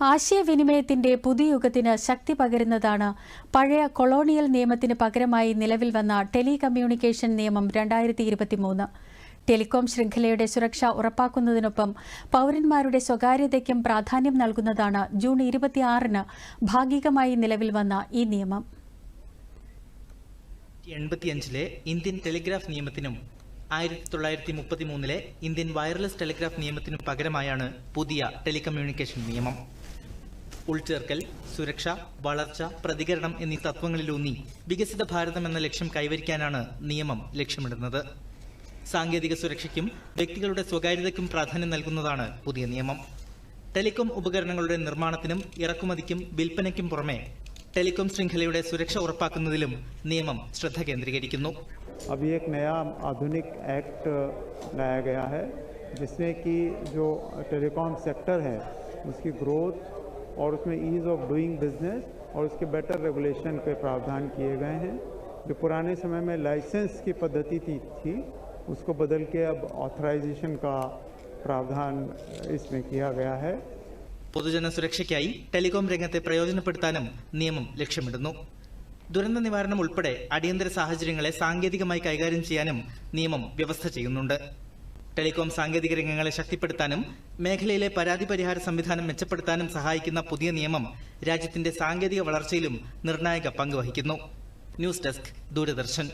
ആശയവിനിമയത്തിന്റെ പുതിയ യുഗത്തിന് ശക്തി പകരുന്നതാണ് പഴയ കൊളോണിയൽ നിയമത്തിന് പകരമായി നിലവിൽ വന്ന ടെലികമ്മ്യൂണിക്കേഷൻ നിയമം രണ്ടായിരത്തി ഇരുപത്തിമൂന്ന് ടെലികോം ശൃംഖലയുടെ സുരക്ഷ ഉറപ്പാക്കുന്നതിനൊപ്പം പൌരന്മാരുടെ സ്വകാര്യതയ്ക്കും പ്രാധാന്യം നൽകുന്നതാണ് ജൂൺ ഇരുപത്തിയാറിന് ഭാഗികമായി നിലവിൽ വന്ന ഈ നിയമം. എൺപത്തിയഞ്ചിലെ ഇന്ത്യൻ ടെലിഗ്രാഫ് നിയമത്തിനും ആയിരത്തി തൊള്ളായിരത്തി മുപ്പത്തി മൂന്നിലെ ഇന്ത്യൻ വയർലെസ് ടെലിഗ്രാഫ് നിയമത്തിനും പകരമായാണ് പുതിയ ടെലികമ്മ്യൂണിക്കേഷൻ നിയമം. ഉൾച്ചേർക്കൽ സുരക്ഷ വളർച്ച പ്രതികരണം എന്നീ തത്വങ്ങളിലൂന്നി വികസിത ഭാരതം എന്ന ലക്ഷ്യം കൈവരിക്കാനാണ് നിയമം ലക്ഷ്യമിടുന്നത് സാങ്കേതിക സുരക്ഷയ്ക്കും വ്യക്തികളുടെ സ്വകാര്യതയ്ക്കും പ്രാധാന്യം നൽകുന്നതാണ് പുതിയ നിയമം ടെലികോം ഉപകരണങ്ങളുടെ നിർമ്മാണത്തിനും ഇറക്കുമതിക്കും വിൽപ്പനയ്ക്കും പുറമെ ടെലികോം ശൃംഖലയുടെ സുരക്ഷ ഉറപ്പാക്കുന്നതിലും നിയമം ശ്രദ്ധ കേന്ദ്രീകരിക്കുന്നു अभी एक नया आधुनिक एक्ट लाया गया है जिसमें कि जो टेलीकॉम सेक्टर है उसकी ग्रोथ और उसमें ईज़ ऑफ डूइंग बिजनेस और उसके बेटर रेगुलेशन पे प्रावधान किए गए हैं जो पुराने समय में लाइसेंस की पद्धति थी, थी उसको बदल के अब ऑथराइजेशन का प्रावधान इसमें किया गया है പൊതുജന സുരക്ഷയ്ക്കായി ടെലികോം രംഗത്തെ പ്രയോജനപ്പെടുത്താനും നിയമം ലക്ഷ്യമിടുന്നു ദുരന്ത നിവാരണം ഉൾപ്പെടെ അടിയന്തര സാഹചര്യങ്ങളെ സാങ്കേതികമായി കൈകാര്യം ചെയ്യാനും നിയമം വ്യവസ്ഥ ചെയ്യുന്നുണ്ട് ടെലികോം സാങ്കേതിക രംഗങ്ങളെ ശക്തിപ്പെടുത്താനും മേഖലയിലെ പരാതി പരിഹാര സംവിധാനം മെച്ചപ്പെടുത്താനും സഹായിക്കുന്ന പുതിയ നിയമം രാജ്യത്തിന്റെ സാങ്കേതിക വളർച്ചയിലും നിർണായക പങ്ക് വഹിക്കുന്നു. News desk Doordarshan.